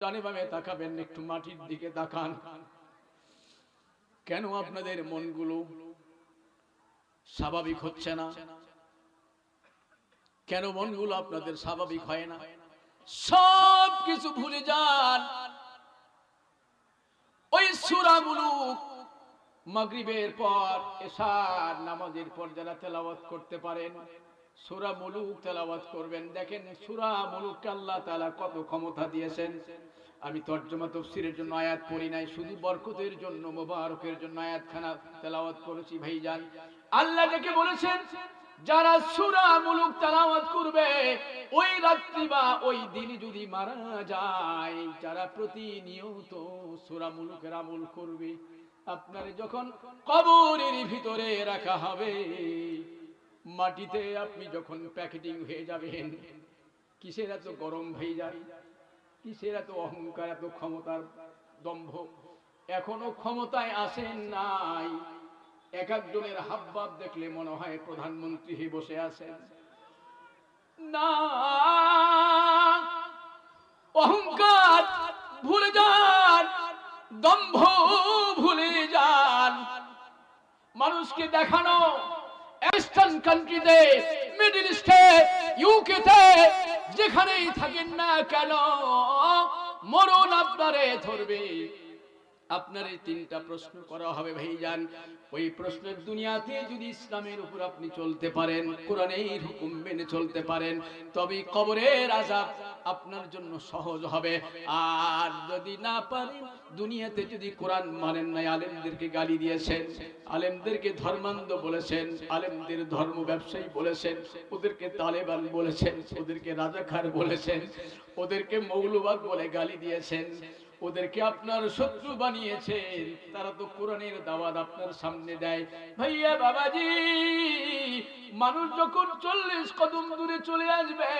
ডানে বামে তাকাবেন, একটু মাটির দিকে তাকান। কেন আপনাদের মনগুলো স্বাভাবিক হচ্ছে না? কেন মনগুলো আপনাদের স্বাভাবিক হয় না? সব কিছু ভুলে যান। ওই সুরাগুলো মাগরিবের পর এশার নামাজের পর যারা তেলাওয়াত করতে পারেন সুরা মুলুক তেলাওয়াত করবেন। দেখেন সুরা মুলুক আল্লাহ তাআলা কত ক্ষমতা দিয়েছেন। আমি তর্জমা তফসিরের জন্য আয়াত পড়ি নাই, শুধু বরকতের জন্য, মোবারকের জন্য আয়াতখানা তেলাওয়াত করেছি ভাইজান। আল্লাহ ডেকে বলেছেন, যারা সুরা মুলুক তেলাওয়াত করবে, ওই রাত্রি বা ওই দিন যদি মারা যায়, যারা প্রতিনিয়ত সুরা মুলুকের আমল করবে, আপনার যখন কবরের ভিতরে রাখা হবে মাটিতে আপনি যখন প্যাকেটিং হয়ে যাবেন, কিসের এত গরম হয়ে যায়? কিসের এত অহংকার, এত ক্ষমতার দম্ভ? এখনও ক্ষমতায় আসেন নাই। এক একজনের হাবভাব দেখলে মনে হয় প্রধানমন্ত্রী হয়ে বসে আছেন। না, অহংকার ভুলে যান, দম্ভ ভুলে যান। মানুষকে দেখানো ওয়েস্টার্ন কান্ট্রিতে মিডল ইস্টে ইউকেতে যেখানেই থাকেন না কেন মরণ আপনারে ধরবে। আপনার এই তিনটা প্রশ্ন করা হবে ভাইজান। ওই প্রশ্নের দুনিয়াতে যদি ইসলামের উপর আপনি চলতে পারেন, কোরআনের হুকুম মেনে চলতে পারেন, তবে কবরের আজাব আপনার জন্য সহজ হবে। আর যদি না পারেন, দুনিয়াতে যদি কোরআন মানেন নাই, আলেমদেরকে গালি দিয়েছেন, আলেমদেরকে ধর্মান্ধ বলেছেন, আলেমদের ধর্ম ব্যবসায়ী বলেছেন, ওদেরকে তালেবান বলেছেন, ওদেরকে রাজাখার বলেছেন, ওদেরকে মৌলবাদ বলে গালি দিয়েছেন ওদেরকে আপনার শত্রু বানিয়েছেন। তারা তো কোরআনের দাওয়াত আপনার সামনে দেয়। ভাইয়া, বাবাজি, মানুষ যখন চল্লিশ কদম দূরে চলে আসবে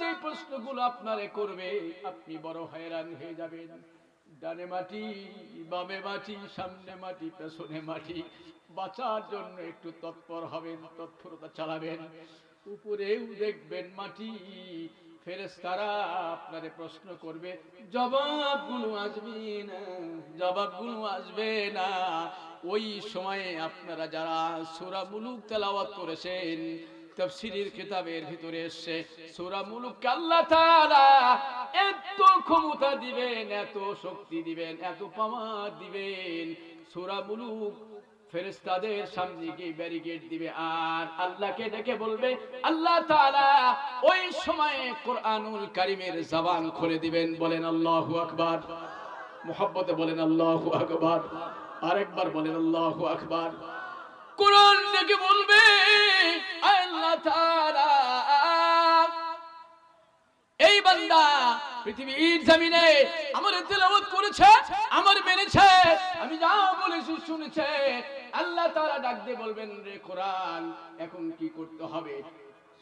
যে প্রশ্নগুলো আপনারে করবে, আপনি বড় হয়রান হয়ে যাবেন। ডানে মাটি, বামে মাটি, সামনে মাটি, পেছনে মাটি, বাঁচার জন্য একটু তৎপর হবেন, তৎপরতা চালাবেন। উপরেও দেখবেন মাটি ফেরেস্তারা আপনারে প্রশ্ন করবে জবাব জবাবগুলো আসবে না জবাব জবাবগুলো আসবে না। ওই সময়ে আপনারা যারা সূরা মুলুক তেলাওয়াত করেছেন, তাফসীরের কিতাবের ভিতরে এসেছে, সূরা মুলুক আল্লাহ তাআলা এত ক্ষমতা দিবেন, এত শক্তি দিবেন, এত পাওয়ার দিবেন। সূরা মুলুক ফেরেস্তাদের সামনে গিয়ে ব্যারিকেড দিবে। আর আল্লাহকে ডেকে বলবে, আল্লাহ তাআলা ওই সময়ে কোরআনুল কারীমের জবান খুলে দিবেন। বলেন, আল্লাহু আকবার। মুহাব্বতে বলেন, আল্লাহু আকবার। আরেকবার বলেন, আল্লাহু আকবার। কোরআন ডেকে বলবে আল্লাহ তাআলা বান্দা, পৃথিবীর জমিনে আমার তেলাওয়াত করেছে, আমার মেনেছে আমি যা বলেছি শুনেছে, আল্লাহ তাআলা ডাক দিয়ে বলবেন, রে কোরআন, এখন কি করতে হবে?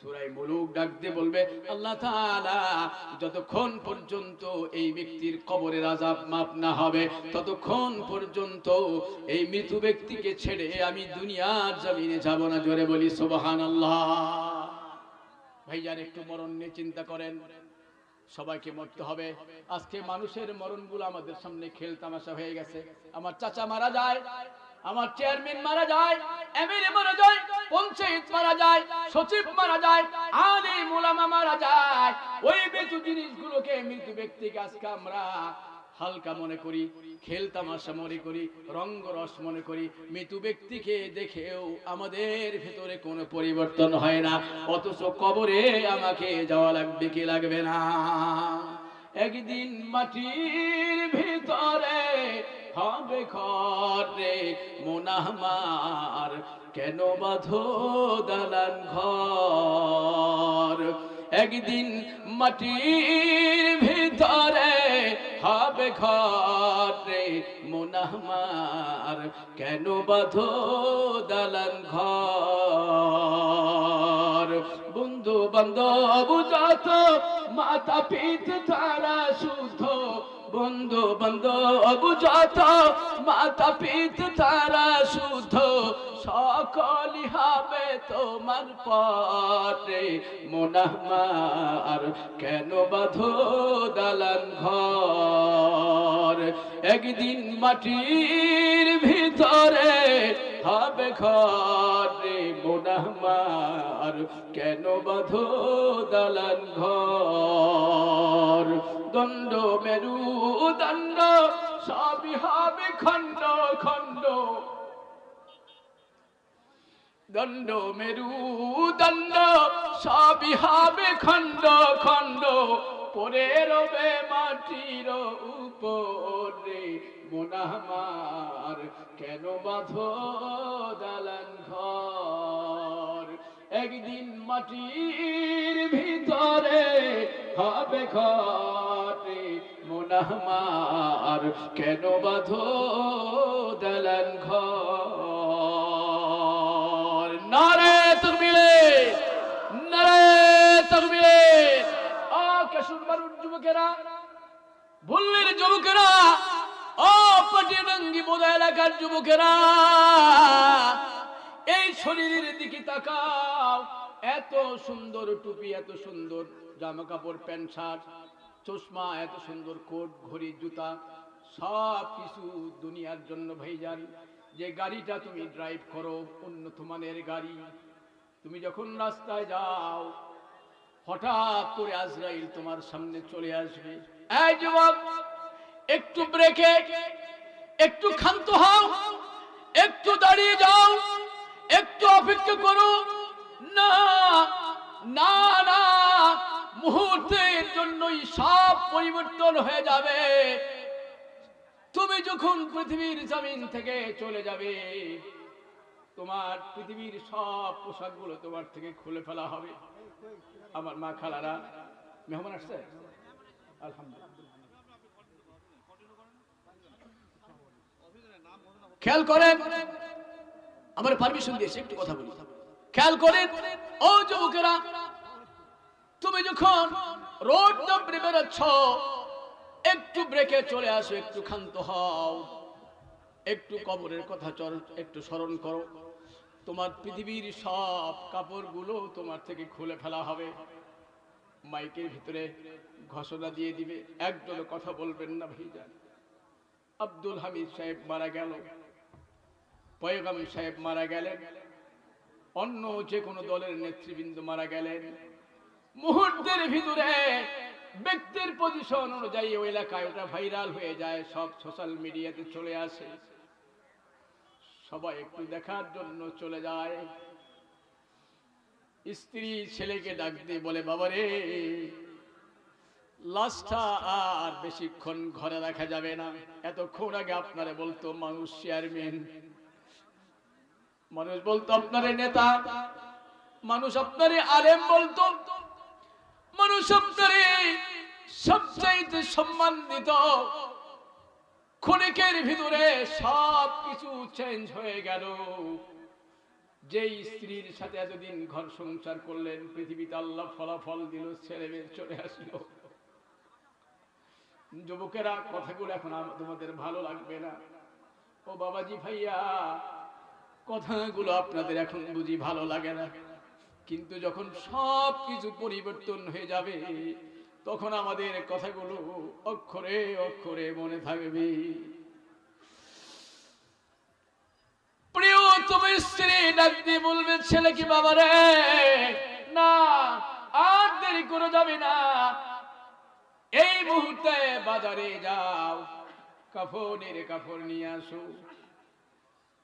সূরায়ে মুলুক ডাক দিয়ে বলবে, আল্লাহ তাআলা, যতক্ষণ পর্যন্ত এই ব্যক্তির কবরের আযাব মাপ না হবে, ততক্ষণ পর্যন্ত এই মৃত ব্যক্তিকে ছেড়ে আমি দুনিয়ার জমিনে যাব না। জোরে বলি, সুবহানাল্লাহ। ভাইজান, একটু মরণ নিয়ে চিন্তা করেন। সবাইকে মরতে হবে। আজকে মানুষের মরণগুলো আমাদের সামনে খেল তামাশা হয়ে গেছে। আমার চাচা মারা যায়, আমার চেয়ারম্যান মারা যায় এমএলএ মারা যায়, পঞ্চায়েত মারা যায়, সচিব মারা যায় আলে মোলামা মারা যায়। ওই বেতু জিনিসগুলোকে মৃত্যু ব্যক্তিকে আজকে আমরা হালকা মনে করি, খেল তামাশা মনে করি রঙ্গরস মনে করি মৃত্যু ব্যক্তিকে দেখেও আমাদের ভেতরে কোনো পরিবর্তন হয় না। অথচ কবরে আমাকে যাওয়া লাগবে, কি লাগবে না? একদিন মাটির ভিতরে হবে ঘরে মোনাহমার কেন বাঁধো দালান ঘর? একদিন মাটির ভিতরে হবে ঘরে মোনাহমার কেন বাঁধো দালান ঘর? বন্ধু বান্ধব যত মাতা পিত তারা শুদ্ধ বন্ধু বান্ধব যত, মাতা পিত তারা শুদ্ধ সকলি হবে তোমার পরে মোনাহমার কেন বাধো দালান ঘর? একদিন মাটির ভিতরে হবে ঘরে মোনামার। কেন বাঁধো দালান ঘর? দণ্ড মেরু দণ্ড, সবই হবে খণ্ড খণ্ড। দণ্ড মেরু দণ্ড, সবই হবে খণ্ড খণ্ড। পরে রবে মাটির উপরে মোনামার কেন বাঁধো দালান ঘর? একদিন মাটির ভিতরে হবে ঘরে মোনামার কেন বাঁধো দালান ঘর? নারে তকবিরে নারে তকবিরে। বারুর যুবকেরা, ভুল্লির যুবকেরা ও পাটিরঙ্গি বোধা এলাকার যুবকেরা, এই শরীরের দিকে তাকাও। এত সুন্দর টুপি, এত সুন্দর জামা কাপড়, প্যান্ট, শার্ট, চশমা, এত সুন্দর কোট, ঘড়ি, জুতা, সব কিছু দুনিয়ার জন্য ভাইজান, যে গাড়িটা তুমি ড্রাইভ করো, উন্নত মানের গাড়ি। তুমি যখন রাস্তায় যাও হঠাৎ করে আজরাইল তোমার সামনে চলে আসবে। একটু ব্রেকে একটু ক্ষান্ত হও, একটু দাঁড়িয়ে যাও, একটু অপেক্ষা করো। না না না, মুহূর্তের জন্যই সব পরিবর্তন হয়ে যাবে। তুমি যখন পৃথিবীর জমিন থেকে চলে যাবে, তোমার পৃথিবীর সব পোশাকগুলো তোমার থেকে খুলে ফেলা হবে। আমার মা খালারা মেহমান আসছে? খেয়াল করেন, আমার পারমিশন দিয়েছে একটু কথা বলি। খেয়াল করেন ও যুবকেরা, তুমি যখন রোড নম্বরে বেরোচ্ছ, একটু ব্রেকে চলে আসো, একটু ক্ষান্ত হও। একটু কবরের কথা চল, একটু স্মরণ করো। তোমার পৃথিবীর সব কাপড়গুলো তোমার থেকে খুলে ফেলা হবে। মাইকের ভিতরে ঘোষণা দিয়ে দিবে একজনও কথা বলবেন না ভাইজান। আব্দুল হামিদ সাহেব মারা গেল, পয়গাম সাহেব মারা গেলেন, অন্য যে কোনো দলের নেতৃবৃন্দ মারা গেলেন। মুহূর্তের ভিতরে ব্যক্তির পজিশন অনুযায়ী ওই এলাকায় ওটা ভাইরাল হয়ে যায়, সব সোশ্যাল মিডিয়াতে চলে আসে। সবাই একটু দেখার জন্য চলে যায়। স্ত্রী ছেলেকে ডাক দিয়ে বলে, বাবারে, লাশটা আর বেশিক্ষণ ঘরে রাখা যাবে না। এতক্ষণ আগে আপনারে বলতো মানুষ চেয়ারম্যান। মানুষ বলতো আপনারে নেতা। মানুষ আপনারে আলেম বলতো। মানুষ আপনারে সবচাইতে সম্মান দিত ক্ষণিকের ভিতরে সব কিছু চেঞ্জ হয়ে গেল। যেই স্ত্রীর সাথে এতদিন ঘর সংসার করলেন, পৃথিবীতে আল্লাহ ফলাফল দিল, ছেলে মেয়ে চলে আসলো। যুবকেরা কথাগুলো এখন তোমাদের ভালো লাগবে না। ও বাবাজি ভাইয়া, কথাগুলো আপনাদের এখন বুঝি ভালো লাগে না। কিন্তু যখন সব কিছু পরিবর্তন হয়ে যাবে তখন আমাদের কথাগুলো অক্ষরে অক্ষরে মনে থাকবে। প্রিয় তুমি স্ত্রী ডাক দিয়ে বলবে, ছেলে কি বাবা রে না, আর দেরি করে যাবে না। এই মুহূর্তে বাজারে যাও। কাপড় নিয়ে আসো।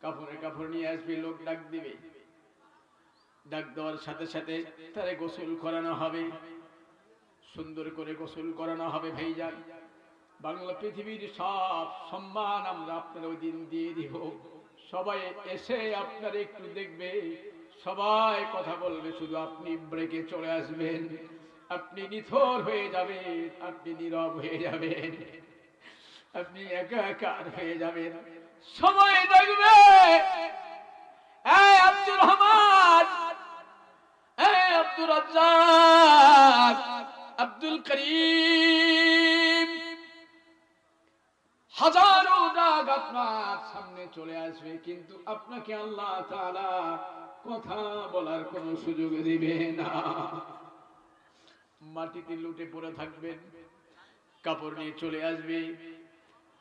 কাপড়ের কাপড় নিয়ে আসবে, লোক ডাক দিবে। ডাক দেওয়ার সাথে সাথে তারে গোসল করানো হবে। সুন্দর করে গোসল করানো হবে ভাইজান। বাংলা পৃথিবীর সব সম্মান আমরা আপনার ওই দিন দিয়ে দিব। সবাই এসে আপনার একটু দেখবে, সবাই কথা বলবে, শুধু আপনি ব্রেকে চলে আসবেন। আপনি নিথর হয়ে যাবেন, আপনি নীরব হয়ে যাবেন, আপনি একাকার হয়ে যাবেন। সবাই দেখবে আব্দুর রহমান আব্দুর রাজ্জাক করিম। হাজারো আপনার সামনে চলে আসবে, কিন্তু আপনাকে আল্লাহ কথা বলার সুযোগ দিবে না। মাটিতে লুটে পড়ে থাকবেন, কাপড় নিয়ে চলে আসবে।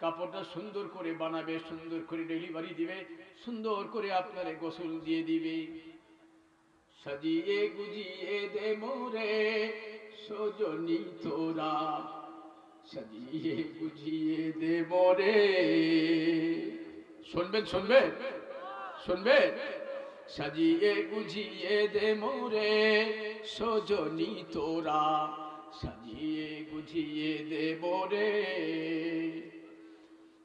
কাপড়টা সুন্দর করে বানাবে, সুন্দর করে ডেলিভারি দিবে, সুন্দর করে আপনারে গোসল দিয়ে দিবে। সাজিয়ে গুজিয়ে দে মোরে সজনি তোরা সাজিয়ে গুজিয়ে দে মোরে। শুনবেন শুনবেন শুনবেন? সাজিয়ে গুজিয়ে দে মোরে। সজনি তোরা সাজিয়ে গুজিয়ে দে মোরে।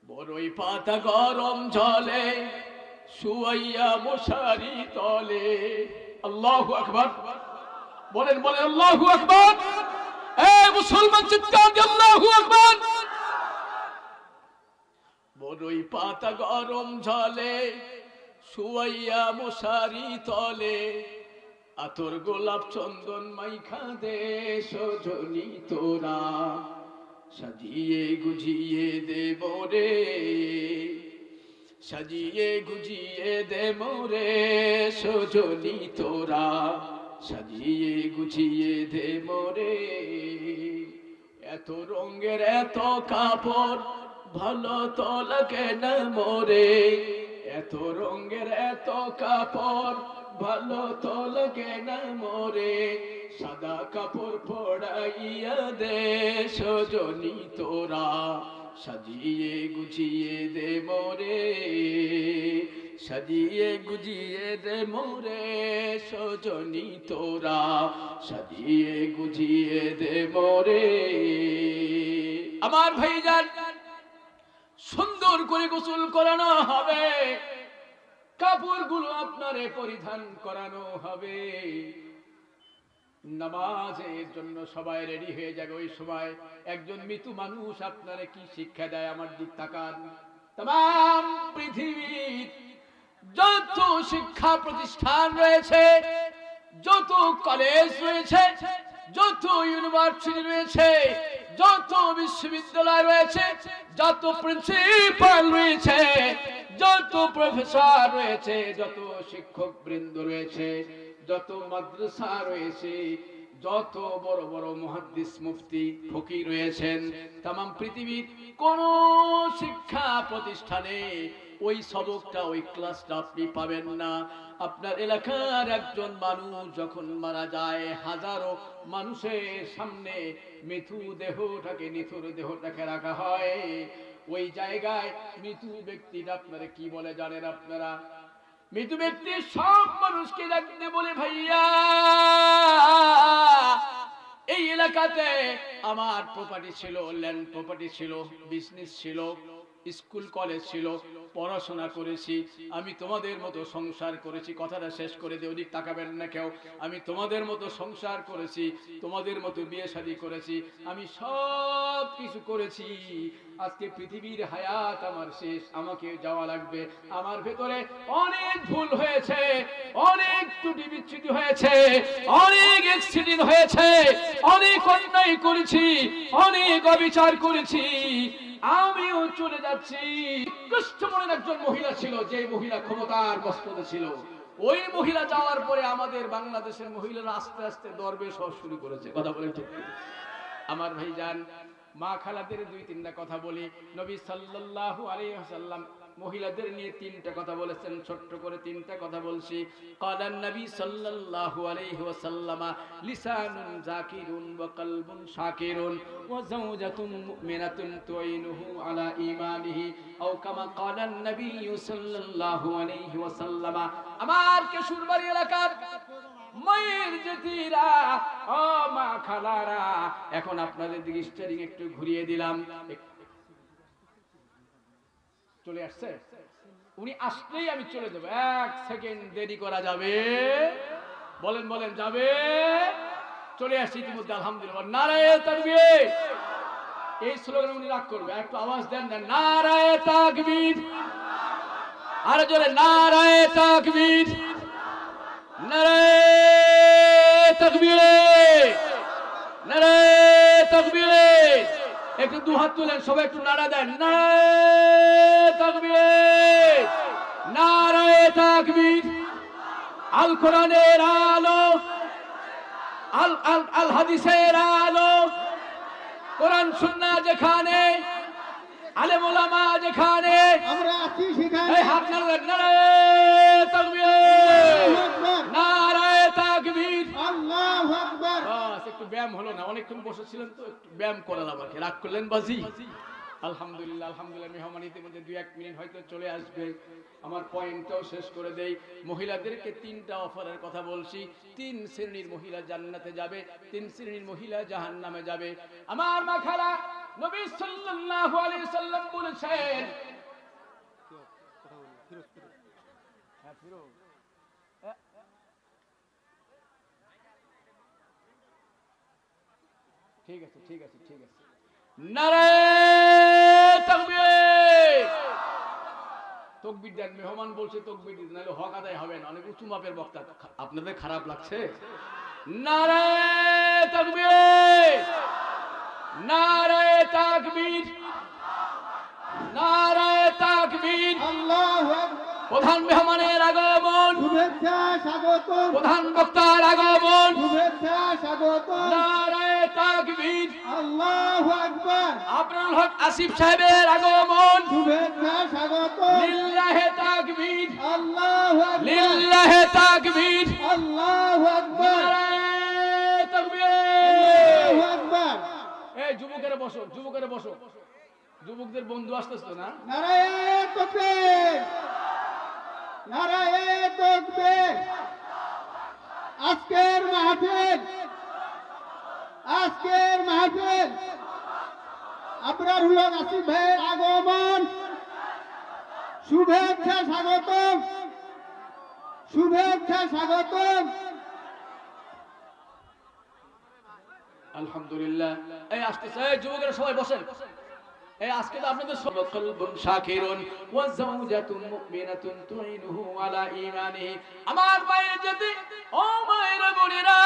বড়ই পাতা গরম জলে, শুয়াইয়া মশারি তলে। আল্লাহু আকবার। বলেন বলেন, আল্লাহু আকবার। এ মুসলমান চিৎকার দিয়ে আল্লাহু আকবার। বড়ই পাতা গরম জলে, শুয়াইয়া মশারি তলে, আতর গোলাপ চন্দন মাইখা দে সজনি তোরা, সাজিয়ে গুজিয়ে দেব রে সাজিয়ে গুজিয়ে দে মোরে, সজনি তোরা। সাজিয়ে গুছিয়ে দে মরে এত রঙের এত কাপড় ভালো তো লাগে না মোরে। এত রঙের এত কাপড় ভালো তো লাগে না মোরে। সাদা কাপড় পড়াইয়া দে সজনি তোরা। সাজিয়ে গুছিয়ে দে মোরে। সাজিয়ে গুজিয়ে দে মোরে সজনি তোরা। সাজিয়ে গুজিয়ে দে মোরে। আমার ভাইজান, সুন্দর করে গোসল করানো হবে। কাপড়গুলো আপনারে পরিধান করানো হবে। নামাজের জন্য সবাই রেডি হয়ে যাবে ওই সময়। একজন মৃত্যু মানুষ আপনারে কি শিক্ষা দেয়? আমার দিক তাকান। তাম, পৃথিবীর যত শিক্ষা প্রতিষ্ঠান রয়েছে, যত কলেজ রয়েছে, যত ইউনিভার্সিটি রয়েছে, যত বিশ্ববিদ্যালয় রয়েছে, যত প্রিন্সিপাল রয়েছে, যত প্রফেসর রয়েছে, যত শিক্ষক বৃন্দ রয়েছে, যত মাদ্রাসা রয়েছে, যত বড় বড় মহাদ্দিস মুফতি ফকির রয়েছেন। তাম পৃথিবীর কোন শিক্ষা প্রতিষ্ঠানে ওই সবকটা, ওই ক্লাসটা আপনি পাবেন না। আপনার এলাকার একজন মানুষ যখন মারা যায়, হাজারো মানুষের সামনে মৃত্যু দেহটাকে, নিথুর দেহটাকে রাখা হয়। ওই জায়গায় মৃত্যু ব্যক্তিটা আপনারা কি বলে জানেন আপনারা? মৃত্যু ব্যক্তি সব মানুষকে ডাকতে বলে, ভাইয়া, এই এলাকাতে আমার প্রপার্টি ছিল ল্যান্ড প্রপার্টি ছিল বিজনেস ছিল। স্কুল, কলেজ ছিল, পড়াশোনা করেছি, আমি তোমাদের মতো সংসার করেছি। কথাটা শেষ করে দিয়ে ওদিক তাকাবেন না কেউ। আমি তোমাদের মতো সংসার করেছি, তোমাদের মতো বিয়ে শাদী করেছি, আমি সব কিছু করেছি। আজকে পৃথিবীর হায়াত আমার শেষ, আমাকে যাওয়া লাগবে। আমার ভেতরে অনেক ভুল হয়েছে, অনেক ত্রুটি বিচ্ছুতি হয়েছে, অনেক অ্যাক্সিডেন্ট হয়েছে, অনেক অন্যায় করেছি, অনেক অবিচার করেছি। আমিও চলে যাচ্ছি। কৃষ্ণ মনের একজন মহিলা ছিল যে মহিলা ক্ষমতার বস্তুতে ছিল। ওই মহিলা যাওয়ার পরে আমাদের বাংলাদেশের মহিলারা আস্তে আস্তে দরবেশ হওয়া শুরু করেছে। কথা বলে ঠিক আমার ভাই যান মা খালাদের দুই তিনটা কথা বলি। নবী সাল্লাল্লাহু ওয়াসাল্লাম মহিলাদের নিয়ে তিনটা কথা বলেছেন, ছোট্ট করে তিনটা কথা বলছি। কালান নবী সাল্লাল্লাহু আলাইহি ওয়াসাল্লামা, লিসানুন জাকিরুন ওয়া কলবুন শাকিরুন ওয়া যাওজাতুন মুমিনাতুন তুইনুহু আলা ঈমানিহি আও কামা কালান নবী সাল্লাল্লাহু আলাইহি ওয়াসাল্লামা। আমার কেশুরবাড়ি এলাকার মায়ের জেঠিরা, ও মা খালারা, এখন আপনাদের দিকে একটু ঘুরিয়ে দিলাম। চলে আসছে? উনি আসলেই আমি চলে যাব। এক সেকেন্ড দেরি করা যাবে। বলেন বলেন, যাবে। চলে আসছি ইতিমধ্যে, আলহামদুলিল্লাহ। নারায় তাকবীর। এই স্লোগান উনি রাগ করবে। একটু আওয়াজ দেন দেন। নারায় তাকবীর। আরও জোরে, নারায় তাকবীর। নারায় তাকবীরে নারায় তাকবীরে একটু দু হাত তুলেন সবাই একটু নাড়া দেন। নারায় তাকবীর নারায়ে তাকবীর। আল কোরআনের আলো আল আল আল হাদিসের আলো কোরআন সুন্নাহ যেখানে আলেম ওলামা যেখানে। আমরা আছি সেখানে। এই হাত নাড়ালেন নারায়ে তাকবীর আকবার। একটু ব্যায়াম হলো না, অনেকক্ষণ বসেছিলেন তো, একটু ব্যায়াম করালাম আর কি। রাগ করলেন বাজি? আলহামদুলিল্লাহ আলহামদুলিল্লাহ, মেহমান ইতিমধ্যে দুই এক মিনিট হয়তো চলে আসবে। আমার পয়েন্টটাও শেষ করে দেই। মহিলাদেরকে তিনটা অফারের কথা বলছি। তিন শ্রেণির মহিলা জান্নাতে যাবে, তিন শ্রেণির মহিলা জাহান্নামে যাবে। আমার মাখারা নবী সাল্লাল্লাহু আলাইহি সাল্লাম বলেছেন ঠিক আছে ঠিক আছে ঠিক আছে। নারায়ে তাকবীর! তকবির দেন, মেহমান বলছে তকবির দিন নাহলে হবে না, অনেক উঁচু মাপের বক্তা। আপনাদের খারাপ লাগছে? নারায়ে তাকবীর! নারায়ে তাকবীর! নারায়ে প্রধান মেহমানের আগমন। প্রধান বক্তার আগমন। আবরুল হক আসিফ সাহেবের আগমন। লিল্লাহে তাকবীর। আল্লাহু আকবার। লিল্লাহে তাকবীর। এই যুবকেরা বসো যুবকেরা বসো। যুবকদের বন্ধু আসতেছ না? নারায়ে তাকবীর। আজকের মাহফিল আজকের মাহফিল। আপনার হলো আসিফ ভাইয়ের আগমন। শুভেচ্ছা স্বাগতম। শুভেচ্ছা স্বাগতম। আলহামদুলিল্লাহ। এই আসতেছে যুবকেরা সবাই বসেন। এই আমার যদি ও বোনেরা,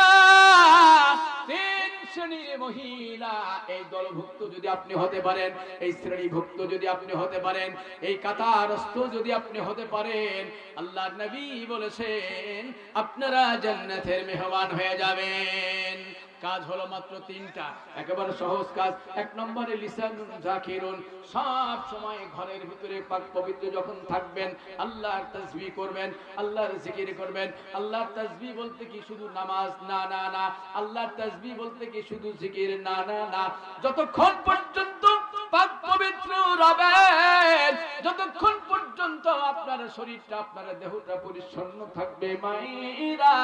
তিন শ্রেণির মহিলা, এই দলভুক্ত যদি আপনি হতে পারেন, এই শ্রেণীভুক্ত যদি আপনি হতে পারেন, এই কাতারস্থ যদি আপনি হতে পারেন, আল্লাহর নবী বলেছেন, আপনারা জান্নাতের মেহমান হয়ে যাবেন। কাজ হলো মাত্র তিনটা। একেবারে সহজ কাজ। এক নম্বরে লিসানুন জাকিরুন, সব সময় ঘরের ভিতরে পাক পবিত্র যখন থাকবেন, আল্লাহর তাসবিহ করবেন, আল্লাহর জিকির করবেন, আল্লাহর তাসবিহ বলতে কি শুধু নামাজ? না না না। আল্লাহর তাসবিহ বলতে কি শুধু জিকির? না না না। যতক্ষণ পর্যন্ত পাক পবিত্র রবেন যতক্ষণ পর্যন্ত আপনার শরীরটা, আপনার দেহটা পরিচ্ছন্ন থাকবে মাইরা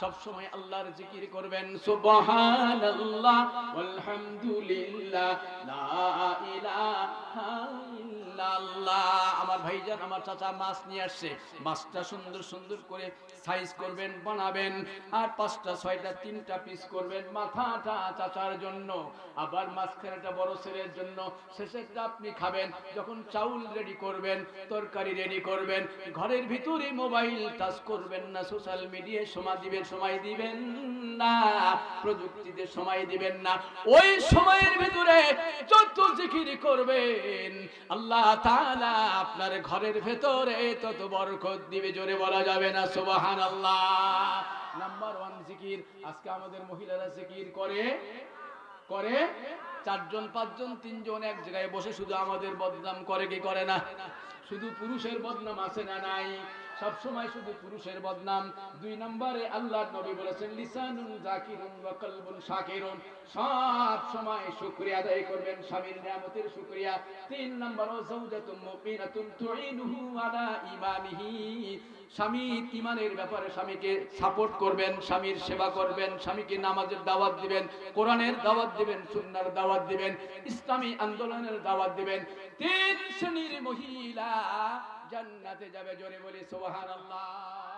সব সময় আল্লাহর জিকির করবেন, সুবহানাল্লাহ আলহামদুলিল্লাহ লা ইলাহা ইল্লাল্লাহ আমার ভাইজান, আমার চাচা মাছ নিয়ে আসছে। মাছটা সুন্দর সুন্দর করে সাইজ করবেন, বানাবেন, আর পাঁচটা, ছয়টা, তিনটা পিস করবেন মাথাটা চাচার জন্য। আবার মাঝখানেটা বড় ছেলের জন্য। শেষেরটা আপনি খাবেন, যখন চাউল রেডি করবেন, তরকারি রেডি করবেন, ঘরের ভিতরে মোবাইল টাচ করবেন না সোশ্যাল মিডিয়ায় সময় দিবেন সময় দিবেন না প্রযুক্তিতে সময় দিবেন না, ওই সময়ের ভিতরে যত জিকির করবেন, আল্লাহ তাআলা আপনার ঘরের ভেতরে তত বরকত দিবে, জোরে বলা যাবে না, সুবহানাল্লাহ। নাম্বার ওয়ান জিকির, আজকে আমাদের মহিলারা জিকির করে করে চারজন, পাঁচজন, তিনজন এক জায়গায় বসে শুধু আমাদের বদনাম করে, কি করে না? শুধু পুরুষের বদনাম আছে না নাই? সব সময় শুধু পুরুষের বদনাম। দুই নম্বরে আল্লাহর নবী বলেছেন, লিসানুন জাকিরুন ওয়া কলবুন শাকিরুন। সব সময় শুকরিয়া আদায় করবেন, স্বামীর নিয়ামতের শুকরিয়া। তিন নম্বর, ও যাওজাতুন মুমিনাতুন তুইনুহু আলা ঈমানিহি। স্বামীর ইমানের ব্যাপারে স্বামীকে সাপোর্ট করবেন, স্বামীর সেবা করবেন, স্বামীকে নামাজের দাওয়াত দিবেন, কোরআনের দাওয়াত দিবেন, সুন্নার দাওয়াত দিবেন, ইসলামী আন্দোলনের দাওয়াত দিবেন। তিন শ্রেণির মহিলা জান্নাতে যাবে জোরে বলি সোহান এবার